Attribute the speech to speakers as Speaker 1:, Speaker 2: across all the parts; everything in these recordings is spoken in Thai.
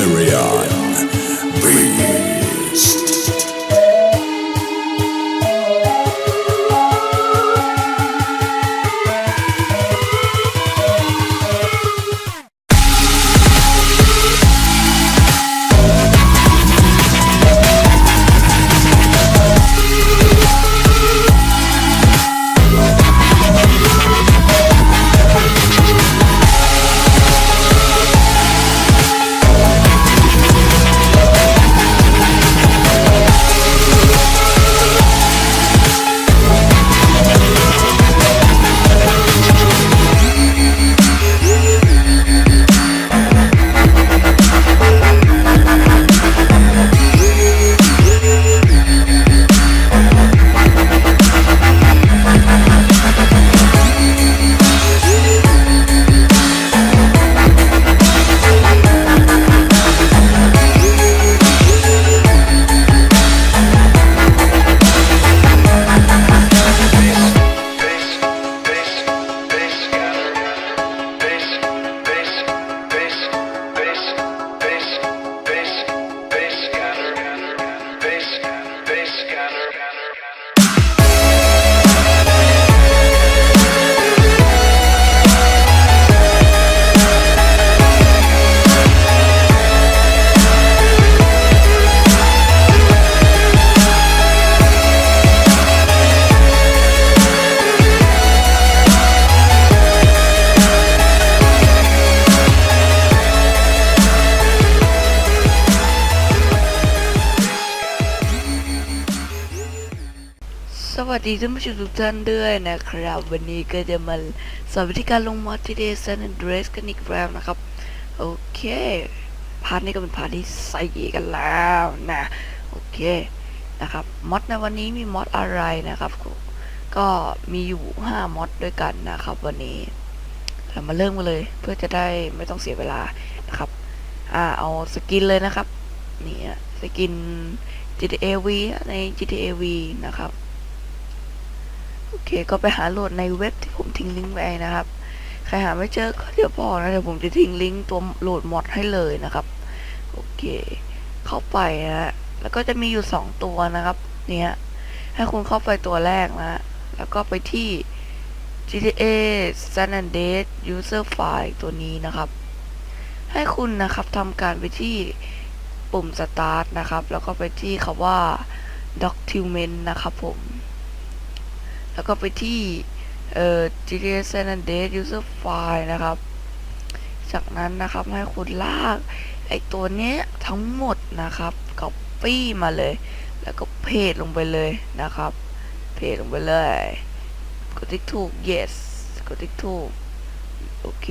Speaker 1: stereo.
Speaker 2: สวัสดีท่านผู้ชมทุกท่านด้วยนะครับ วันนี้ก็จะมาสอนวิธีการลงมอดที่เดซันเดรสกันอีกแล้วนะครับ โอเคพาร์ทนี้ก็เป็นพาร์ทที่ใส่กันแล้วนะโอเคนะครับมอดในวันนี้มีมอดอะไรนะครับ ก็มีอยู่5มอดด้วยกันนะครับ วันนี้เรามาเริ่มกันเลย เพื่อจะได้ไม่ต้องเสียเวลานะครับอ่าเอาสกินเลยนะครับนี่สกิน GTA V ใน GTA V นะครับ โอเค ก็ไปหาโหลดในเว็บที่ผมทิ้งลิงก์ไว้นะครับ ใครหาไม่เจอก็เดี๋ยวบอกนะเดี๋ยวผมจะทิ้งลิงก์ตัวโหลดมอดให้เลยนะครับ โอเค เข้าไปนะฮะแล้วก็จะมีอยู่ 2 ตัวนะครับ เนี่ยให้คุณเข้าไปตัวแรกนะ แล้วก็ไปที่ GTA San Andreas User File ตัวนี้นะครับ ให้คุณนะครับทำการไปที่ปุ่ม Start นะครับ แล้วก็ไปที่คำว่า Document นะครับผม แล้วก็ไปที่เอ่อ GTA San Andreas User File นะครับ จากนั้นนะครับให้คุณลากไอตัวนี้ทั้งหมดนะครับ copy มาเลย แล้วก็เพจลงไปเลยนะครับ เพจลงไปเลย กดติ๊กถูก yes กดติ๊กถูก โอเค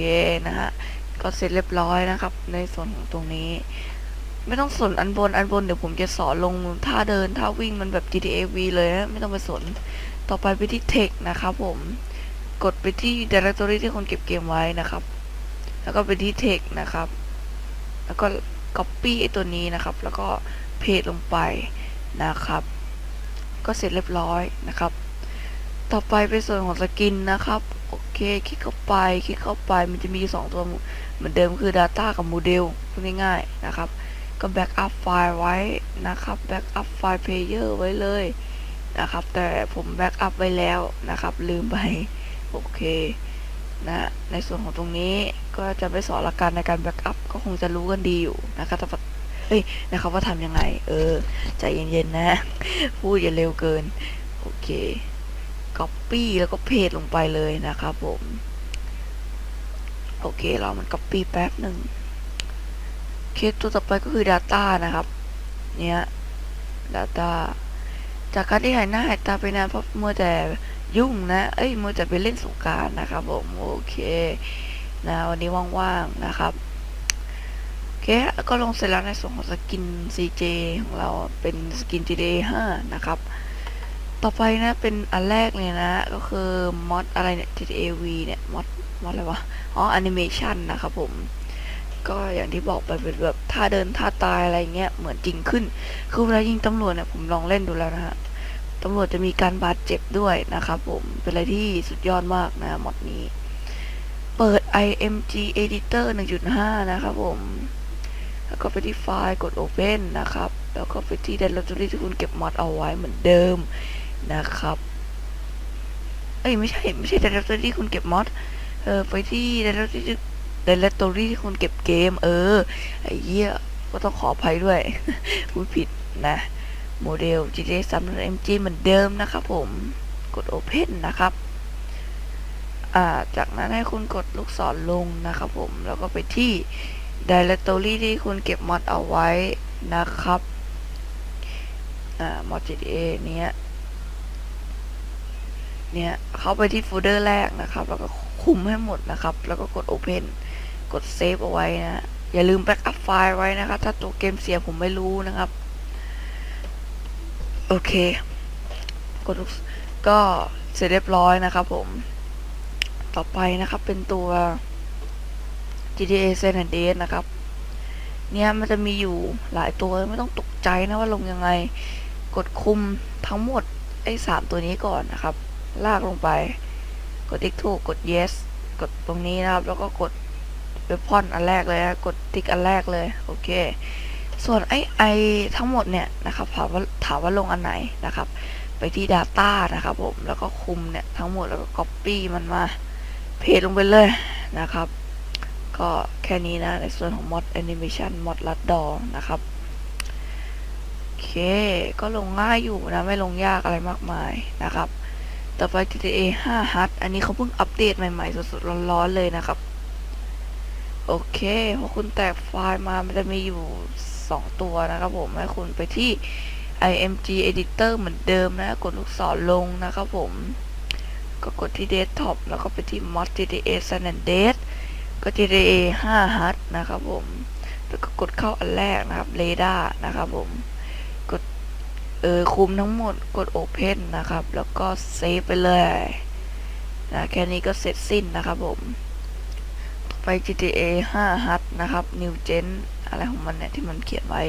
Speaker 2: นะฮะ ก็เสร็จเรียบร้อยนะครับ ในส่วนของตรงนี้ ไม่ต้องสนอันบน อันบนเดี๋ยวผมจะสอนลงท่าเดินท่าวิ่งมันแบบ GTA V เลยนะไม่ต้องไปสน ต่อไปไปที่ text นะครับผมกดไปที่ directory ที่คนเก็บเกมไว้นะครับ แล้วก็ไปที่ text นะครับ แล้วก็ copy ไอตัวนี้นะครับ แล้วก็เพจลงไปนะครับ ก็เสร็จเรียบร้อยนะครับ ต่อไปเป็นส่วนของสกินนะครับ โอเค คลิกเข้าไป คลิกเข้าไป มันจะมีสองตัวเหมือนเดิมคือ Data กับโมเดลพูดง่ายๆนะครับ ก็ backup ไฟล์ไว้นะครับ backup ไฟล์ player ไว้เลย นะครับ แต่ผมแบ็กอัพไว้แล้วนะครับ ลืมไป โอเคนะ ในส่วนของตรงนี้ก็จะไปสอนหลักการในการแบ็กอัพก็คงจะรู้กันดีอยู่นะครับแต่เฮ้ยนะครับว่าทำยังไง เออ ใจเย็นๆนะ พูดอย่าเร็วเกิน โอเค Copy แล้วก็เพจลงไปเลยนะครับผม โอเค เรามัน Copy แป๊บหนึ่งเคสตัวต่อไปก็คือ Data นะครับ เนี้ย Data จากการที่หายหน้าหายตาไปนานเพราะมัวแต่ยุ่งนะ เอ้ยมัวแต่ไปเล่นสงการนะครับผมโอเคนะวันนี้ว่างๆนะครับโอเคก็ลงเสร็จแล้วในส่วนของสกิน CJ ของเราเป็นสกิน GTA 5 นะครับ ต่อไปนะเป็นอันแรกเลยนะ ก็คือมอดอะไรเนี่ย GTA V เนี่ยมอดมอดอะไรวะ อ๋อแอนิเมชันนะครับผม ก็อย่างที่บอกไปเป็นแบบท่าเดินท่าตายอะไรเงี้ยเหมือนจริงขึ้น คือเวลายิงตำรวจเนี่ยผมลองเล่นดูแล้วนะฮะตำรวจจะมีการบาดเจ็บด้วยนะครับผมเป็นอะไรที่สุดยอดมากนะมอดนี้ เปิด IMG Editor 1.5 นะครับผม แล้วก็ไปที่ไฟล์กด Open นะครับ แล้วก็ไปที่ Directory ที่คุณเก็บมอดเอาไว้เหมือนเดิมนะครับ เอ้ยไม่ใช่ ไม่ใช่ Directory ที่คุณเก็บมอดเออไปที่ Directory ที่ Directory ที่คุณเก็บเกม เออ ไอ้เหี้ย ก็ต้องขออภัยด้วยพูดผิดนะ โมเดล GTA 3 MG เหมือนเดิมนะครับผม กด Open นะครับ อ่า จากนั้นให้คุณกดลูกศรลงนะครับผม แล้วก็ไปที่ Directory ที่คุณเก็บมอดเอาไว้นะครับ อ่ามอด GTA เนี้ยเนี่ย เข้าไปที่โฟลเดอร์แรกนะครับ แล้วก็คุมให้หมดนะครับ แล้วก็กด Open กด Save เอาไว้นะ อย่าลืมแบ็กอัพไฟล์ไว้นะครับ ถ้าตัวเกมเสียผมไม่รู้นะครับ โอเค กดลูกก็เสร็จเรียบร้อยนะครับผม ต่อไปนะครับเป็นตัว GTA San Andreas นะครับ เนี่ยมันจะมีอยู่หลายตัวไม่ต้องตกใจนะว่าลงยังไง กดคุมทั้งหมดไอ้สามตัวนี้ก่อนนะครับ ลากลงไป กด X2 กด Yes กดตรงนี้นะครับ แล้วก็กด เวพอนอันแรกเลยนะกดติ๊กอันแรกเลย โอเค ส่วนไอไอทั้งหมดเนี่ยนะครับถามว่าถามว่าลงอันไหนนะครับ ไปที่ Data นะครับผม แล้วก็คุมเนี่ยทั้งหมดแล้วก็ Copy มันมาเพจลงไปเลยนะครับ ก็แค่นี้นะ ในส่วนของ Mod Animation Mod l a d d o นะครับโอเค ก็ลงง่ายอยู่นะ ไม่ลงยากอะไรมากมายนะครับ ต่อไป GTA 5 HUD อันนี้เขาเพิ่งอัปเดตใหม่ๆสดๆร้อนๆเลยนะครับ โอเคพอคุณแตกไฟล์มามันจะมีอยู่ 2 ตัวนะครับผม ให้คุณไปที่ img editor เหมือนเดิมนะ กดลูกศรลงนะครับผม ก็กดที่ desktop แล้วก็ไปที่ mod GTA San Andreas ก็ GTA 5H นะครับผม แล้วก็กดเข้าอันแรกนะครับ radar นะครับผม กดเออคุมทั้งหมด กด open นะครับ แล้วก็เซฟไปเลยนะแค่นี้ก็เสร็จสิ้นนะครับผม ไป GTA 5 HUD นะครับ New Gen อะไรของมันเนี่ยที่มันเขียนไว้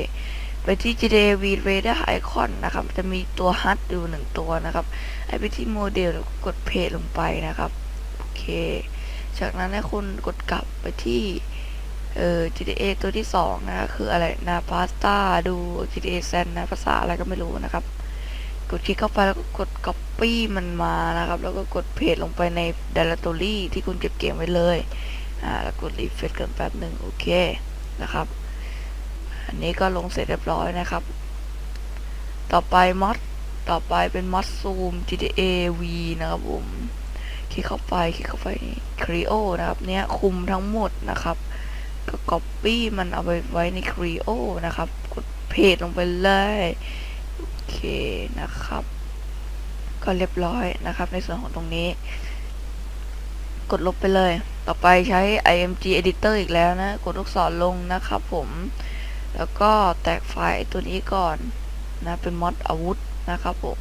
Speaker 2: ไปที่ GTA V Radar Icon นะครับ จะมีตัว HUD อยู่หนึ่งตัวนะครับไปที่โมเดลแล้วกดเพจลงไปนะครับ โอเค จากนั้นให้คุณกดกลับไปที่เอ่อ GTA ตัวที่ 2 นะ คืออะไรนาพาสต้าดู GTA San นะภาษาอะไรก็ไม่รู้นะครับ กดคลิกเข้าไปแล้วก็กด Copy มันมานะครับ แล้วก็กดเพจลงไปใน Directory ที่คุณเก็บเกมไว้เลย อ่าแล้วกดรีเฟรชกันแป๊บหนึ่งโอเคนะครับ อันนี้ก็ลงเสร็จเรียบร้อยนะครับ ต่อไปมอดต่อไปเป็นมอดซูม GTA V นะครับผมคลิกเข้าไปคลิกเข้าไป Creo นะครับ เนี้ยคุมทั้งหมดนะครับ ก็ Copy มันเอาไปไว้ใน Creo นะครับ กดเพจลงไปเลยโอเคนะครับ ก็เรียบร้อยนะครับ ในส่วนของตรงนี้ กดลบไปเลย ต่อไปใช้ img editor อีกแล้วนะ กดลูกศรลงนะครับผม แล้วก็แตกไฟล์ตัวนี้ก่อนนะ เป็นมอดอาวุธนะครับผม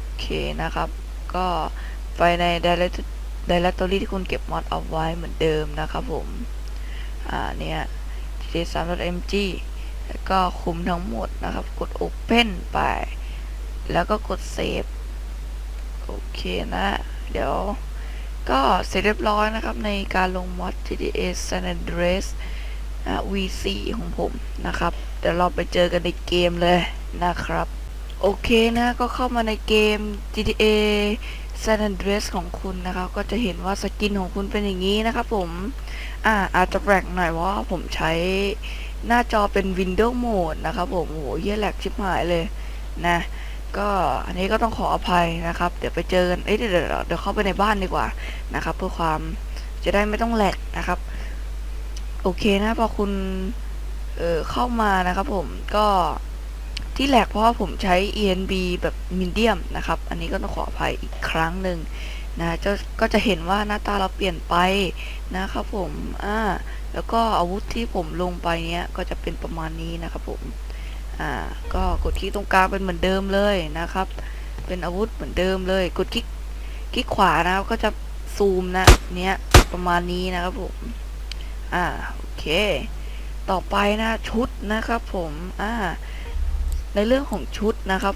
Speaker 2: โอเคนะครับ ก็ไปใน directory ที่คุณเก็บมอดเอาไว้เหมือนเดิมนะครับผม อ่า เนี่ย j3.mg แล้วก็คุมทั้งหมดนะครับ กด open ไป แล้วก็กด save โอเคนะ เดี๋ยว ก็เสร็จเรียบร้อยนะครับในการลงมอด GTA San Andreas V4 ของผมนะครับ เดี๋ยวเราไปเจอกันในเกมเลยนะครับ โอเคนะก็เข้ามาในเกม GTA San Andreas ของคุณนะครับ ก็จะเห็นว่าสกินของคุณเป็นอย่างนี้นะครับผมอ่าอาจจะแปลกหน่อยว่าผมใช้หน้าจอเป็น Windows Mode นะครับผมโอ้โหเยี่ยแหลกชิบหายเลยนะ ก็อันนี้ก็ต้องขออภัยนะครับ เดี๋ยวไปเจอกันเอ้ยเดี๋ยวเดี๋ยวเดี๋ยวเข้าไปในบ้านดีกว่านะครับ เพื่อความจะได้ไม่ต้องแหลกนะครับ โอเคนะพอคุณเอ่อเข้ามานะครับ ผมก็ที่แหลกเพราะว่าผมใช้ ENB แบบมีเดียมนะครับ อันนี้ก็ต้องขออภัยอีกครั้งหนึ่งนะจะก็จะเห็นว่าหน้าตาเราเปลี่ยนไปนะครับผมอ่าแล้วก็อาวุธที่ผมลงไปเนี้ยก็จะเป็นประมาณนี้นะครับผม อ่าก็กดคลิกตรงกลางเป็นเหมือนเดิมเลยนะครับ เป็นอาวุธเหมือนเดิมเลย กดคลิกคลิกขวานะครับก็จะซูมนะเนี้ยประมาณนี้นะครับผมอ่าโอเค ต่อไปนะชุดนะครับผมอ่าในเรื่องของชุดนะครับ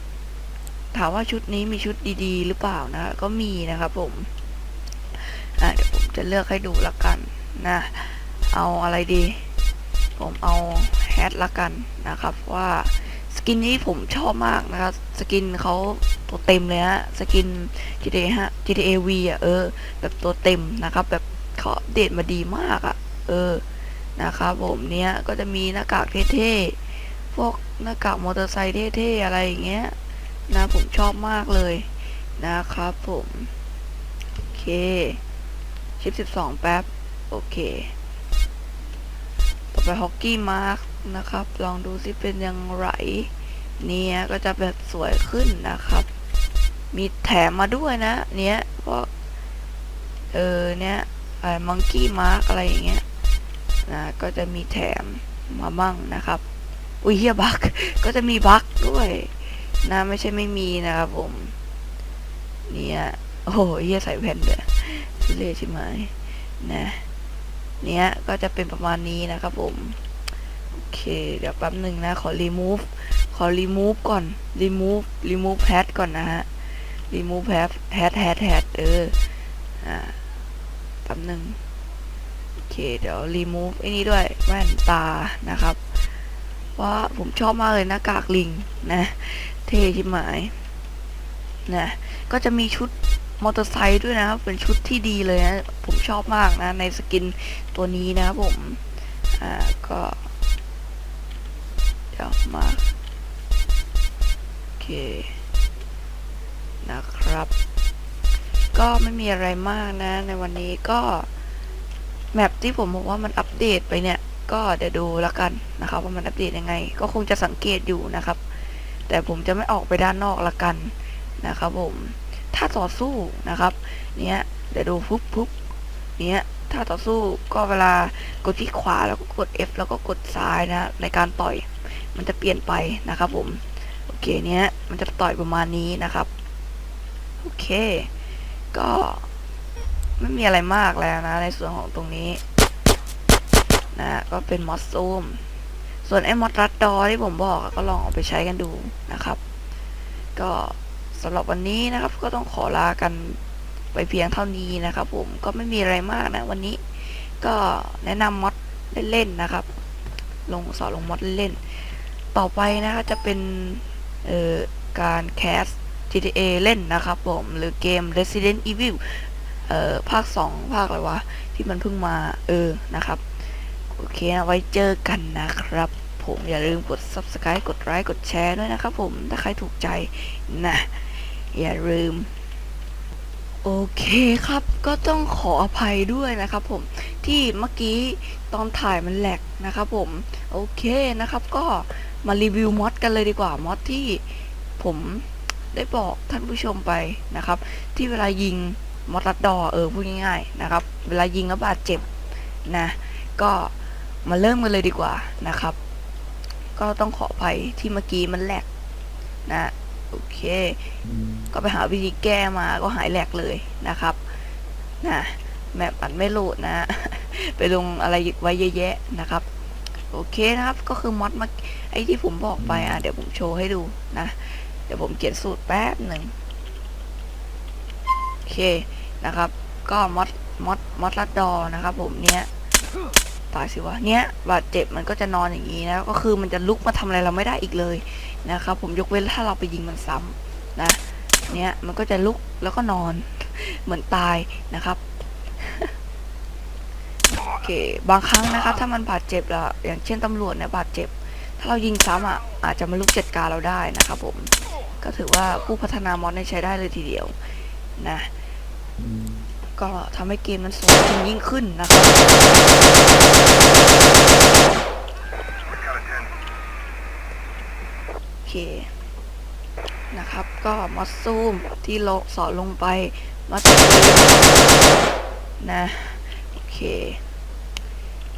Speaker 2: ถามว่าชุดนี้มีชุดดีๆ หรือเปล่านะ ก็มีนะครับผมอ่าเดี๋ยวผมจะเลือกให้ดูละกันนะ เอาอะไรดี ผมเอา แฮทละกันนะครับว่าสกินนี้ผมชอบมากนะครับ สกินเขาตัวเต็มเลยฮะสกิน GTA ฮะ GTA V อะเออ แบบตัวเต็มนะครับ แบบเขาเดตมาดีมากอะ เออนะครับผมเนี้ยก็จะมีหน้ากากเท่ๆพวกหน้ากากมอเตอร์ไซค์เท่ๆอะไรอย่างเงี้ยนะผมชอบมากเลยนะครับผม โอเคชิปสิบสองแป๊บ โอเค ไปฮอกกี้มาร์กนะครับ ลองดูสิเป็นยังไรเนี่ยก็จะแบบสวยขึ้นนะครับ มีแถมมาด้วยนะ เนี้ยพวกเออเนี้ยไอะไรมังกี้มาร์กอะไรอย่างเงี้ยนะก็จะมีแถมมาบ้างนะครับ อุ้ยเฮียบักก็จะมีบักด้วยนะไม่ใช่ไม่มีนะครับผม เนี่ย โอ้โหเฮียใส่แผ่นเลยทุเรศใช่ไหมนะ เนี้ยก็จะเป็นประมาณนี้นะครับผมโอเค เดี๋ยวแป๊บหนึ่งนะ ขอ remove ขอ remove ก่อน remove remove hat ก่อนนะฮะ remove hat hat hat hat เอออ่าแป๊บหนึ่งโอเค เดี๋ยว remove ไอ้นี้ด้วยแว่นตานะครับว่าผมชอบมากเลยหน้ากากลิงนะ เท่ชิบหมายนะก็จะมีชุด มอเตอร์ไซค์ด้วยนะครับ เป็นชุดที่ดีเลยนะผมชอบมากนะ ในสกินตัวนี้นะครับผม อ่าก็เดี๋ยวมาโอเคนะครับ ก็ไม่มีอะไรมากนะ ในวันนี้ก็แมปที่ผมบอกว่ามันอัปเดตไปเนี่ย ก็เดี๋ยวดูแล้วกันนะครับว่ามันอัปเดตยังไง ก็คงจะสังเกตอยู่นะครับ แต่ผมจะไม่ออกไปด้านนอกละกันนะครับผม ถ้าต่อสู้นะครับ เนี้ยเดี๋ยวดูปุ๊บปุ๊บเนี้ยถ้าต่อสู้ก็เวลากดที่ขวาแล้วก็กด F แล้วก็กดซ้ายนะในการต่อยมันจะเปลี่ยนไปนะครับผมโอเคเนี้ยมันจะต่อยประมาณนี้นะครับโอเค ก็ไม่มีอะไรมากแล้วนะ ในส่วนของตรงนี้นะก็เป็นมอสซูมส่วนไอ้มอสรัดดอที่ผมบอกก็ลองเอาไปใช้กันดูนะครับ ก็ สำหรับวันนี้นะครับ ก็ต้องขอลากันไปเพียงเท่านี้นะครับ ผมก็ไม่มีอะไรมากนะ วันนี้ก็แนะนำมอดเล่นๆนะครับ ลงสอนลงมอดเล่นๆต่อไปนะคะจะเป็นเอ่อการแคส GTA เล่นนะครับ ผมหรือเกม Resident Evil เอ่อภาค 2 ภาคอะไรวะ ที่มันเพิ่งมาเออนะครับ โอเคนะไว้เจอกันนะครับ ผมอย่าลืมกด subscribe กดไลค์กดแชร์ด้วยนะครับผมถ้าใครถูกใจนะ อย่าลืม โอเคครับ ก็ต้องขออภัยด้วยนะครับผมที่เมื่อกี้ตอนถ่ายมันแหลกนะครับผม โอเคนะครับ ก็มารีวิวมอดกันเลยดีกว่ามอดที่ผมได้บอกท่านผู้ชมไปนะครับ ที่เวลายิงมอดรัดดอเออพูดง่ายๆนะครับ เวลายิงแล้วบาดเจ็บนะ ก็มาเริ่มกันเลยดีกว่านะครับ ก็ต้องขออภัยที่เมื่อกี้มันแหลกนะ โอเค ก็ไปหาวิธีแก้มาก็หายแหลกเลยนะครับนะแมปอัดไม่โหลดนะ ไปลงอะไรไว้เยอะแยะนะครับ โอเคนะครับ ก็คือมอดมาไอ้ที่ผมบอกไปอะเดี๋ยวผมโชว์ให้ดูนะ เดี๋ยวผมเขียนสูตรแป๊บหนึ่งโอเคนะครับ ก็มอดมอดมอดลัดดอนะครับ ผมเนี้ย ตายสิวะเนี้ยบาดเจ็บมันก็จะนอนอย่างนี้นะก็คือมันจะลุกมาทำอะไรเราไม่ได้อีกเลยนะครับผมยกเว้นถ้าเราไปยิงมันซ้ำนะเนี้ยมันก็จะลุกแล้วก็นอน เหมือนตายนะครับโอเคบางครั้งนะครับ ถ้ามันบาดเจ็บละอย่างเช่นตำรวจเนี่ยบาดเจ็บ ถ้าเรายิงซ้ำอะอาจจะมาลุกจัดการเราได้นะครับผมก็ถือว่าผู้พัฒนามอดเนี่ยใช้ได้เลยทีเดียวนะ ก็ทำให้เกมมันสมจริงยิ่งขึ้นนะครับโอเคนะครับก็มอสซูมที่โลสอนลงไปมาตรงนี้นะโอเค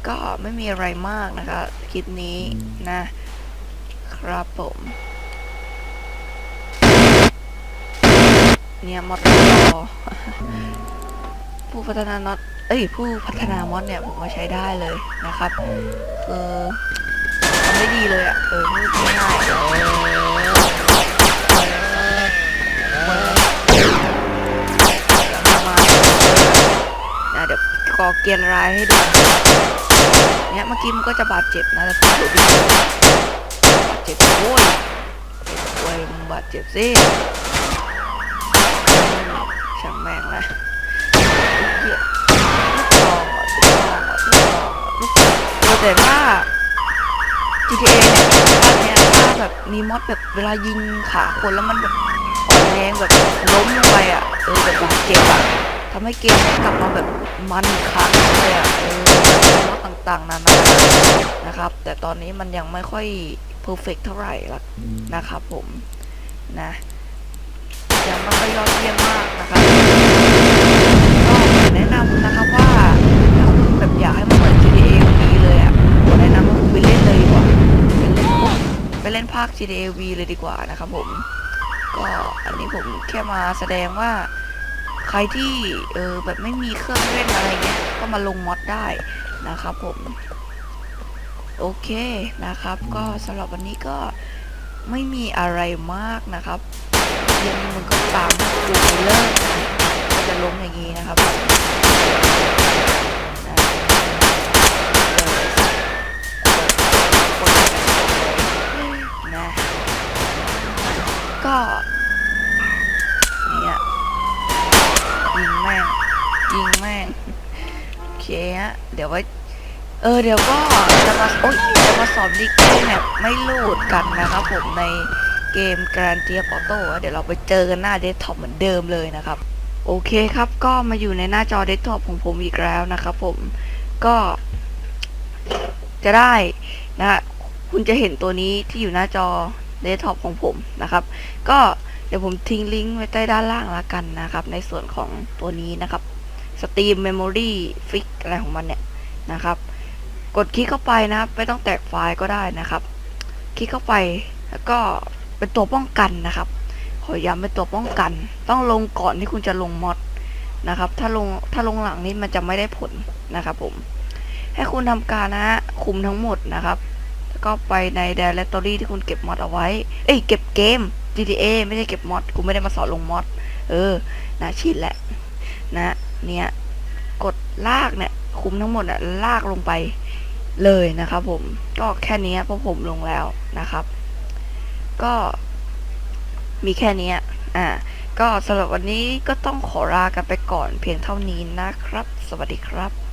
Speaker 2: ก็ไม่มีอะไรมากนะคะคลิปนี้นะครับผมเนี่ยมอดรอ ผู้พัฒนานอตเอ้ยผู้พัฒนามอดเนี่ยผมก็ใช้ได้เลยนะครับคือทำได้ดีเลยอะเออพูดง่ายเออนะเดี๋ยวกอเกียนรายให้ดูเนี่ยเมื่อกี้มันก็จะบาดเจ็บนะแต่ตัวดิบาดเจ็บโว้ยโว้ยมึงบาดเจ็บสิช่างแม่งละเหี้ย ลูกซองอะลูกซองอะลูกซองอะลูกซองเออแต่ถ้า GTA เนี่ยภาคเนี้ยถ้าแบบมีมอดแบบเวลายิงขาคนแล้วมันแบบอ่อนแรงแบบล้มลงไปอะเออแบบบาดเจ็บอะทำให้เกมเนี่ยกลับมาแบบมันอีกครั้งเลยอะเออมอดต่างๆนานานะครับ แต่ตอนนี้มันยังไม่ค่อยเพอร์เฟกเท่าไหร่ละนะครับผมนะยังไม่ค่อยยอดเยี่ยมมากนะครับก็แนะนำนะครับว่าถ้าคุณแบบอยากให้มันเหมือน GTA อย่างนี้เลยอะผมแนะนำว่าคุณไปเล่นเลยดีกว่าไปเล่นไปเล่นภาค GTA V เลยดีกว่านะครับผม ก็อันนี้ผมแค่มาแสดงว่าใครที่เออแบบไม่มีเครื่องเล่นอะไรเงี้ยก็มาลงมอดได้นะครับผมโอเคนะครับ ก็สำหรับวันนี้ก็ไม่มีอะไรมากนะครับเย็นมันก็ตามดูไปเลิกก็จะลงอย่างนี้นะครับ นะก็เนี่ยยิงแม่ง ยิงแม่ง โอเคฮะเดี๋ยวไว้เออเดี๋ยวก็จะมาโอ๊ยจะมาสอนดิเกมแบบไม่โหลดกันนะครับผมในเกม Grand Theft Auto เดี๋ยวเราไปเจอกันหน้าเดสก์ท็อปเหมือนเดิมเลยนะครับ โอเคครับก็มาอยู่ในหน้าจอเดสก์ท็อปของผมอีกแล้วนะครับผมก็ จะได้นะคุณจะเห็นตัวนี้ที่อยู่หน้าจอเดสก์ท็อปของผมนะครับ ก็เดี๋ยวผมทิ้งลิงก์ไว้ใต้ด้านล่างละกันนะครับ ในส่วนของตัวนี้นะครับ Steam Memory Fix อะไรของมันเนี่ยนะครับ กดคลิกเข้าไปนะครับ ไม่ต้องแตกไฟล์ก็ได้นะครับ คลิกเข้าไปแล้วก็เป็นตัวป้องกันนะครับ ขอย้ำเป็นตัวป้องกัน ต้องลงก่อนที่คุณจะลงมอดนะครับ ถ้าลงถ้าลงหลังนี้มันจะไม่ได้ผลนะครับผม ให้คุณทำการนะฮะคุมทั้งหมดนะครับ แล้วก็ไปใน directory ที่คุณเก็บมอดเอาไว้ เอ้ยเก็บเกม GTA ไม่ได้เก็บมอดกูไม่ได้มาสอนลงมอดเออนะชินแหละนะเนี่ยกดลากเนี่ยคุมทั้งหมดอะลากลงไปเลยนะครับผมก็แค่นี้เพราะผมลงแล้วนะครับ ก็ มีแค่นี้อ่าก็สำหรับวันนี้ก็ต้องขอลากันไปก่อนเพียงเท่านี้นะครับ สวัสดีครับ